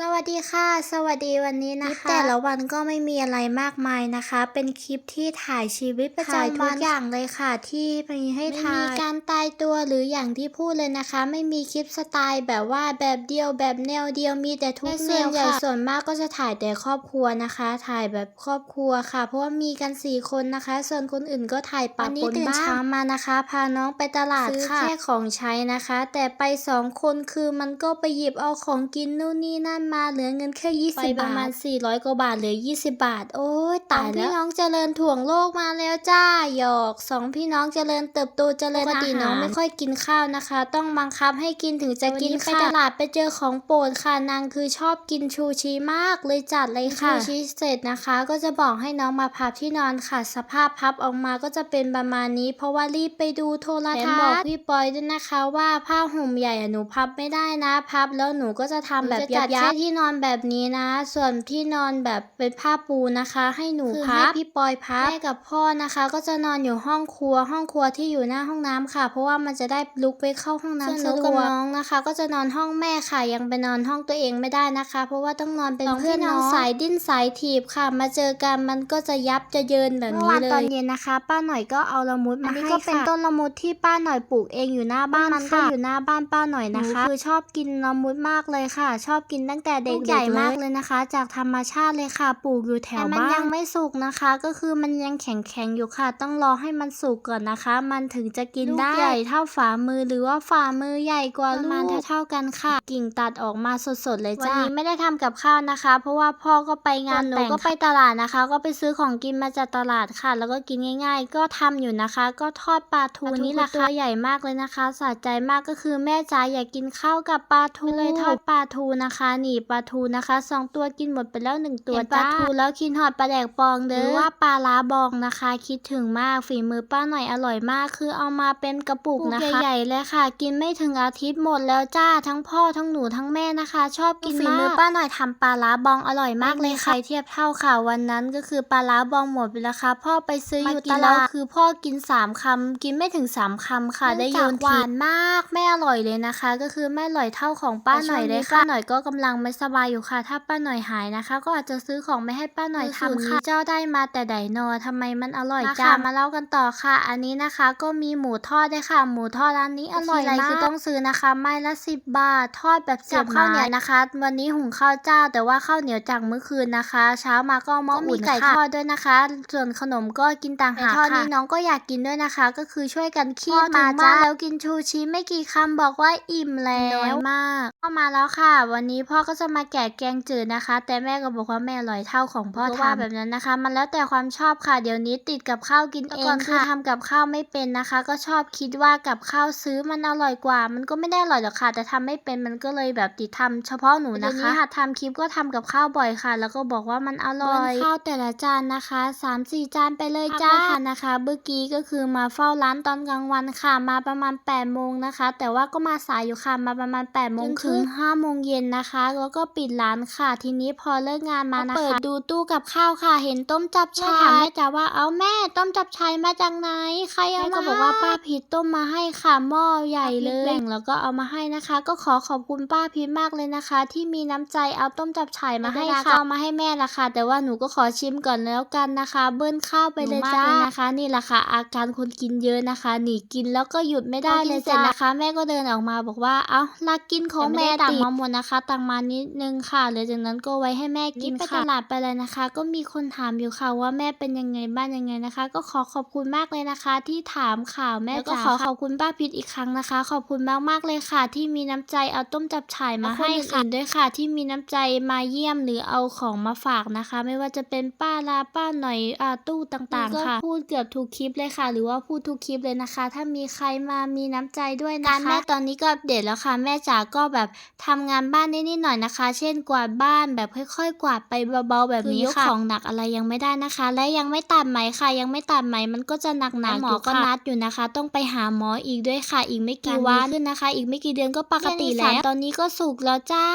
สวัสดีค่ะ สวัสดีวันนี้นะคะแต่ละวันก็ไม่มีอะไรมากมายนะคะ เป็นคลิปที่ถ่ายชีวิตประจำวันทุกอย่างเลยค่ะ ที่มีให้ถ่ายไม่มีการตายตัวหรืออย่างที่พูดเลยนะคะ ไม่มีคลิปสไตล์แบบว่าแบบเดียวแบบแนวเดียวมีแต่ทุกแนวค่ะส่วนมากก็จะถ่ายแต่ครอบครัวนะคะ ถ่ายแบบครอบครัวค่ะ เพราะว่ามีกันสี่คนนะคะ ส่วนคนอื่นก็ถ่ายปะปนบ้างวันนี้ตื่นเช้ามานะคะ พาน้องไปตลาดค่ะซื้อแค่ของใช้นะคะ แต่ไปสองคนคือมันก็ไปหยิบเอาของกินนู่นนี่นั่นมาเหลือเงินแค่20บาทไปประมาณ400กว่าบาทเหลือ20บาท โอ้ยตายแล้วพี่น้องเจริญถ่วงโลกมาแล้วจ้าหยอกสองพี่น้องเจริญเติบโตเจริญอาหารปกติน้องไม่ค่อยกินข้าวนะคะ ต้องบังคับให้กินถึงจะกินข้าวไปตลาดไปเจอของโปรดค่ะนางคือชอบกินชูชีมากเลยจัดเลยค่ะชูชีเสร็จนะคะ ก็จะบอกให้น้องมาพับที่นอนค่ะ สภาพพับออกมาก็จะเป็นประมาณนี้ เพราะว่ารีบไปดูโทรทัศน์บอกพี่ปอยด้วยนะคะว่าผ้าห่มใหญ่อะหนูพับไม่ได้นะ พับแล้วหนูก็จะทำแบบยับยับที่นอนแบบนี้นะ ส่วนที่นอนแบบเป็นผ้าปูนะคะ ให้หนูพับพี่ปอยพับแม่กับพ่อนะคะ ก็จะนอนอยู่ห้องครัว ห้องครัวที่อยู่หน้าห้องน้ำค่ะ เพราะว่ามันจะได้ลุกไปเข้าห้องน้ำสะดวกกับน้องนะคะ ก็จะนอนห้องแม่ค่ะ ยังไปนอนห้องตัวเองไม่ได้นะคะ เพราะว่าต้องนอนเป็นเพื่อนน้องสายดิ้นสายถีบค่ะ มาเจอกันมันก็จะยับจะเยินแบบนี้เลยตอนเย็นนะคะ ป้าหน่อยก็เอาละมุดมาให้ค่ะอันนี้ก็เป็นต้นละมุดที่ป้าหน่อยปลูกเองอยู่หน้าบ้านมันก็อยู่หน้าบ้านป้าหน่อยนะคะคือชอบกินละมุดมากเลยค่ะ ชอบกินตั้งแต่เด็กๆใหญ่มากเลยนะคะ จากธรรมชาติเลยค่ะปลูกอยู่แถวบ้านมันยังไม่สุกนะคะ ก็คือมันยังแข็งๆอยู่ค่ะ ต้องรอให้มันสุกก่อนนะคะ มันถึงจะกินได้ใหญ่เท่าฝ่ามือหรือว่าฝ่ามือใหญ่กว่าลูกประมาณเท่าๆกันค่ะ กิ่งตัดออกมาสดๆเลยจ้าวันนี้ไม่ได้ทำกับข้าวนะคะ เพราะว่าพ่อก็ไปงานหนูก็ไปตลาดนะคะ ก็ไปซื้อของกินมาจากตลาดค่ะ แล้วก็กินง่าย ๆ ก็ทำอยู่นะคะ ก็ทอดปลาทูนี่แหละค่ะตัวใหญ่มากเลยนะคะสะใจมากก็คือแม่จ๋าอยากกินข้าวกับปลาทูเลยทอดปลาทูนะคะนี่ปลาทูนะคะสองตัวกินหมดไปแล้วหนึ่งตัวปลาทูแล้วคินหอดปลาแดกปองเด้อหรือว่าปลาล้าบองนะคะ คิดถึงมากฝีมือป้าหน่อยอร่อยมากคือเอามาเป็นกระปุกนะคะใหญ่ๆเลยค่ะ กินไม่ถึงอาทิตย์หมดแล้วจ้าทั้งพ่อทั้งหนูทั้งแม่นะคะ ชอบกินมากฝีมือป้าหน่อยทำปลาล้าบองอร่อยมากเลยค่ะเทียบเท่าค่ะวันนั้นก็คือปลาล้าบองหมดไปแล้วค่ะพ่อไปซื้ออยู่ตลาดคือพ่อกินสามคำกินไม่ถึงสามคำค่ะ ได้ยืนหวานมากไม่อร่อยเลยนะคะ ก็คือไม่อร่อยเท่าของป้าหน่อยเลยค่ะป้าหน่อยก็กำลังไม่สบายอยู่ค่ะ ถ้าป้าหน่อยหายนะคะ ก็อาจจะซื้อของไม่ให้ป้าหน่อยทำค่ะเจ้าได้มาแต่ไดนอทำไมมันอร่อยจังมาเล่ากันต่อค่ะ อันนี้นะคะ ก็มีหมูทอดด้วยค่ะ หมูทอดร้านนี้อร่อยมากคือต้องซื้อนะคะไม้ละสิบบาททอดแบบเสียบข้าวเหนียวนะคะ วันนี้หุงข้าวเจ้า แต่ว่าข้าวเหนียวจากเมื่อคืนนะคะ เช้ามาก็มาอุ่นไก่ทอดด้วยนะคะ ส่วนขนมก็กินต่างหากค่ะทอดนี้น้องก็อยากกินด้วยนะคะ ก็คือช่วยกันคีบมาจ้าแล้วกินชูชีไม่กี่คำบอกว่าอิ่มแล้วมาก ก็มาแล้วค่ะ วันนี้พ่อก็จะมาแกะแกงจืดนะคะ แต่แม่ก็บอกว่าแม่อร่อยเท่าของพ่อทำแบบนั้นนะคะ มันแล้วแต่ความชอบค่ะเดี๋ยวนี้ติดกับข้าวกินเองค่ะทำกับข้าวไม่เป็นนะคะ ก็ชอบคิดว่ากับข้าวซื้อมันอร่อยกว่า มันก็ไม่ได้อร่อยหรอกค่ะ แต่ทำไม่เป็นมันก็เลยแบบติดทำเฉพาะหนูนะคะเดี๋ยวนี้หัดทำคลิปก็ทำกับข้าวบ่อยค่ะ แล้วก็บอกว่ามันอร่อยข้าวแต่ละจานนะคะ3ามสี่จานไปเลยจ้านะคะเมื่อกี้ก็คือมาเฝ้าร้านตอนกลางวันค่ะ มาประมาณ8ปดโมงนะคะ แต่ว่าก็มาสายอยู่ค่ะมาประมาณ8ปดโมงถึง5้าโมงเย็นนะคะ แล้วก็ปิดร้านค่ะ ทีนี้พอเลิกงานมานะคะเปิดดูตู้กับข้าวค่ะ เห็นต้มจับชายถามแม่จ๋าว่าเอาแม่ต้มจับชายมาจากไหนใครเอามาก็บอกว่าป้าพิษต้มมาให้ค่ะหม้อใหญ่เลยแบ่งแล้วก็เอามาให้นะคะ ก็ขอขอบคุณป้าพิษมากเลยนะคะ ที่มีน้ำใจเอาต้มจับชายมาให้ค่ะเอามาให้แม่ละค่ะ แต่ว่าหนูก็ขอชิมก่อนแล้วกันนะคะ เบิ้ลข้าวไปเลยจ้านะคะ นี่แหละค่ะ อาการคนกินเยอะนะคะ หนีกินแล้วก็หยุดไม่ได้เลยจ้านะคะ แม่ก็เดินออกมาบอกว่าเอ้าลักกินของแม่ตังมาหมดนะคะตังมานิดนึงค่ะเลยจากนั้นก็ไว้ให้แม่กินค่ะไปตลาดไปเลยนะคะ ก็มีคนถามอยู่ค่ะว่าแม่เป็นยังไงบ้างยังไงนะคะ ก็ขอขอบคุณมากเลยนะคะ ที่ถามข่าวแม่ก็ขอขอบคุณป้าพิษอีกครั้งนะคะ ขอบคุณมากๆเลยค่ะ ที่มีน้ำใจเอาต้มจับฉ่ายมาให้ค่ะด้วยค่ะ ที่มีน้ำใจมาเยี่ยมหรือเอาของมาฝากนะคะ ไม่ว่าจะเป็นป้าลาป้าหน่อยอาตู้ต่างๆค่ะพูดเกือบทุกคลิปเลยค่ะ หรือว่าพูดทุกคลิปเลยนะคะ ถ้ามีใครมามีน้ำใจด้วยนะคะแม่ตอนนี้ก็อัปเดตแล้วค่ะ แม่จ๋าก็แบบทำงานบ้านนิดๆหน่อยนะคะ เช่นกวาดบ้านแบบค่อย ๆ กวาดไปเบาๆแบบนี้ค่ะของหนักอะไรยังไม่ได้นะคะ และยังไม่ตัดไหมค่ะ ยังไม่ตัดไหมมันก็จะหนักๆหมอก็นัดอยู่นะคะ ต้องไปหาหมออีกด้วยค่ะ อีกไม่กี่วันขึ้นนะคะ อีกไม่กี่เดือนก็ปกติแล้วตอนนี้ก็สุกแล้วจ้า